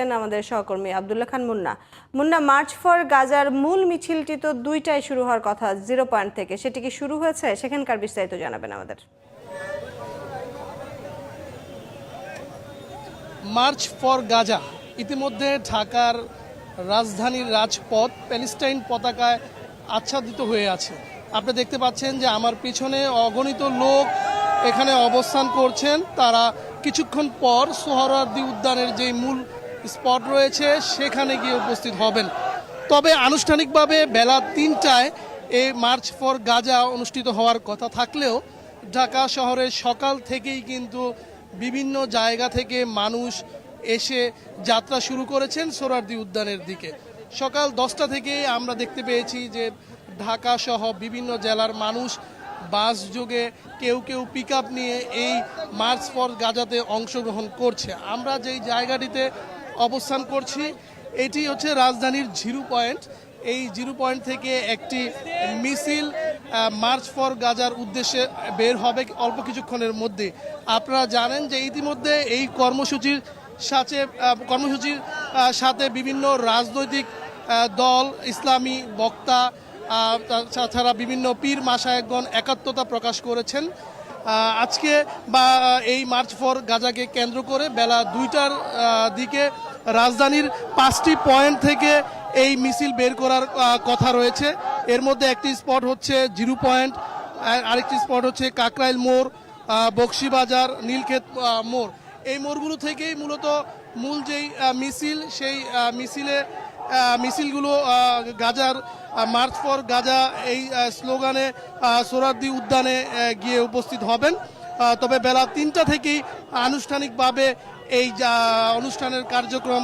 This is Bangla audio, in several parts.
জানাচ্ছেন আমাদের সহকর্মী আবদুল্লাহ খান মুন্না। মুন্না, মার্চ ফর গাজার মূল মিছিলটি তো দুইটায় শুরু হওয়ার কথা, জিরো পয়েন্ট থেকে। সেটি কি শুরু হয়েছে? সেখানকার বিস্তারিত জানাবেন আমাদের। মার্চ ফর গাজা, ইতিমধ্যে ঢাকার রাজধানীর রাজপথ প্যালেস্টাইন পতাকায় আচ্ছাদিত হয়ে আছে। আপনি দেখতে পাচ্ছেন যে আমার পিছনে অগণিত লোক এখানে অবস্থান করছেন। তারা কিছুক্ষণ পর সোহরাওয়ার্দী উদ্যানের যে মূল স্পট রয়েছে, সেখানে গিয়ে উপস্থিত হবেন। তবে আনুষ্ঠানিকভাবে বেলা তিনটায় এই মার্চ ফর গাজা অনুষ্ঠিত হওয়ার কথা থাকলেও ঢাকা শহরের সকাল থেকেই কিন্তু বিভিন্ন জায়গা থেকে মানুষ এসে যাত্রা শুরু করেছেন সোরারদি উদ্যানের দিকে। সকাল দশটা থেকে আমরা দেখতে পেয়েছি যে ঢাকা সহ বিভিন্ন জেলার মানুষ বাস যোগে কেউ কেউ পিক নিয়ে এই মার্চ ফর গাজাতে অংশগ্রহণ করছে। আমরা যেই জায়গাটিতে অবস্থান করছি। এটি হচ্ছে রাজধানীর জিরো পয়েন্ট। এই জিরো পয়েন্ট থেকে একটি মিছিল মার্চ ফর গাজার উদ্দেশ্যে বের হবে অল্প কিছুক্ষণের মধ্যে। আপনারা জানেন যে ইতিমধ্যে এই কর্মসূচির সাথে কর্মসূচির সাথে বিভিন্ন রাজনৈতিক দল, ইসলামী বক্তা তাছাড়া বিভিন্ন পীর মাসায়কগণ একাত্মতা প্রকাশ করেছেন। আজকে বা এই মার্চ ফর গাজাকে কেন্দ্র করে বেলা দুইটার দিকে রাজধানীর পাঁচটি পয়েন্ট থেকে এই মিছিল বের করার কথা রয়েছে। এর মধ্যে একটি স্পট হচ্ছে জিরো পয়েন্ট আরেকটি স্পট হচ্ছে কাকরাইল মোড় বক্সিবাজার, নীলক্ষেত মোড়। এই মোড়গুলো থেকেই মূলত মূল যেই মিছিল, সেই মিছিলে মিছিলগুলো গাজার মার্চ ফর গাজা এই স্লোগানে সোহরাওয়ার্দী উদ্যানে গিয়ে উপস্থিত হবেন। তবে বেলা তিনটা থেকেই আনুষ্ঠানিকভাবে এই অনুষ্ঠানের কার্যক্রম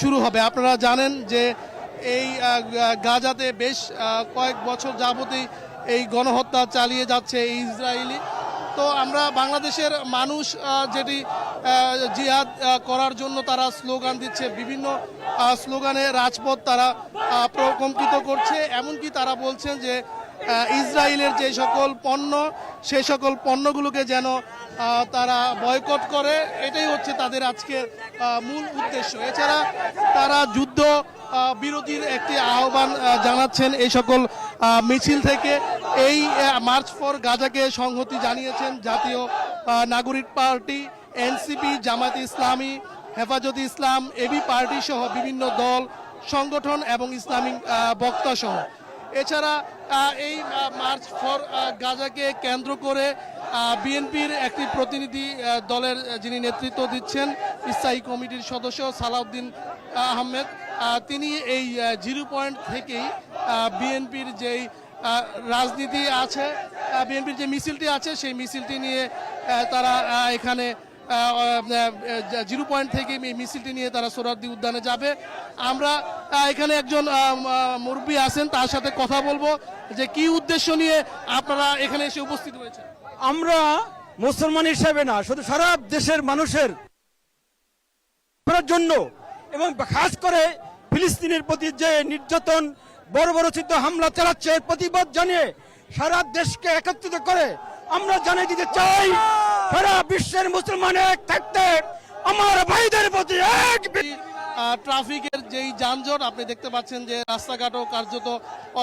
শুরু হবে। আপনারা জানেন যে এই গাজাতে বেশ কয়েক বছর যাবতই এই গণহত্যা চালিয়ে যাচ্ছে ইসরায়েলি। তো আমরা বাংলাদেশের মানুষ যেটি জিহাদ করার জন্য তারা স্লোগান দিচ্ছে, বিভিন্ন স্লোগানে রাজপথ তারা প্রকম্পিত করছে। এমনকি তারা বলছেন যে ইসরায়েলের যে সকল পণ্য সেই সকল পণ্যগুলোকে যেন তারা বয়কট করে, এটাই হচ্ছে তাদের আজকের মূল উদ্দেশ্য। এছাড়া তারা যুদ্ধ বিরতির একটি আহ্বান জানাচ্ছেন এই সকল মিছিল থেকে। এই মার্চ ফর গাজাকে সংহতি জানিয়েছেন জাতীয় নাগরিক পার্টি, এনসিপি জামাত ইসলামী, হেফাজত ইসলাম, এবি পার্টি সহ বিভিন্ন দল, সংগঠন এবং ইসলামিক বক্তা সহ। এছাড়া এই মার্চ ফর গাজাকে কেন্দ্র করে বিএনপির একটি প্রতিনিধি দলের যিনি নেতৃত্ব দিচ্ছেন, স্থায়ী কমিটির সদস্য সালাউদ্দিন আহমেদ তিনি এই জিরো পয়েন্ট থেকেই বিএনপির যেই রাজনীতি আছে বিএনপির যে মিছিলটি আছে, সেই মিছিলটি নিয়ে তারা এখানে জিরো পয়েন্ট থেকে মিছিলটি নিয়ে তারা সোরারদি উদ্যানে যাবে। আমরা এখানে একজন মুরব্বী আছেন, তার সাথে কথা বলব যে কি উদ্দেশ্য নিয়ে আপনারা এখানে এসে উপস্থিত হয়েছে আমরা মুসলমান হিসেবে না, শুধু সারা দেশের মানুষের জন্য এবং খাস করে ফিলিস্তিনের প্রতি যে নির্যাতন, বড় বড় চিত্র হামলা চালাচ্ছে প্রতিবাদ জানিয়ে সারা দেশকে একত্রিত করে আমরা জানিয়ে দিতে চাই সারা বিশ্বের মুসলমান এক থাকতে আমার ভাইদের প্রতি এক ট্রাফিকের যেই যানজট, আপনি দেখতে পাচ্ছেন যে রাস্তাঘাটও কার্যত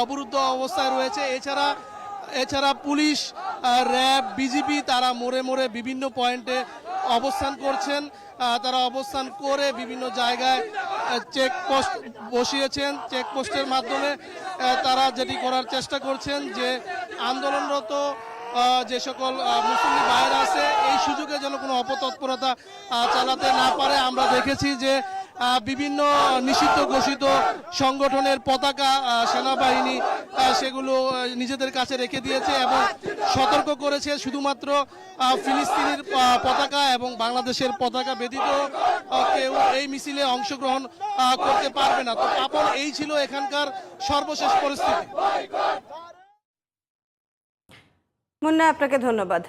অবরুদ্ধ অবস্থায় রয়েছে। এছাড়া এছাড়া পুলিশ র্যাব, বিজিবি তারা মোড়ে মোড়ে বিভিন্ন পয়েন্টে অবস্থান করছেন। তারা অবস্থান করে বিভিন্ন জায়গায় চেকপোস্ট বসিয়েছেন। চেকপোস্টের মাধ্যমে তারা যেটি করার চেষ্টা করছেন যে আন্দোলনরত যে সকল মুসলিম ভাইয়েরা আছে, এই সুযোগে যেন কোনো অপতৎপরতা চালাতে না পারে, আমরা দেখেছি যে বিভিন্ন নিষিদ্ধ ঘোষিত সংগঠনের পতাকা সেনাবাহিনী সেগুলো নিজেদের কাছে রেখে দিয়েছে এবং সতর্ক করেছে শুধুমাত্র ফিলিস্তিনের পতাকা এবং বাংলাদেশের পতাকা ব্যতীত কেউ এই মিছিলে অংশগ্রহণ করতে পারবে না। তো পাপন এই ছিল এখানকার সর্বশেষ পরিস্থিতি। মুন্না আপনাকে ধন্যবাদ।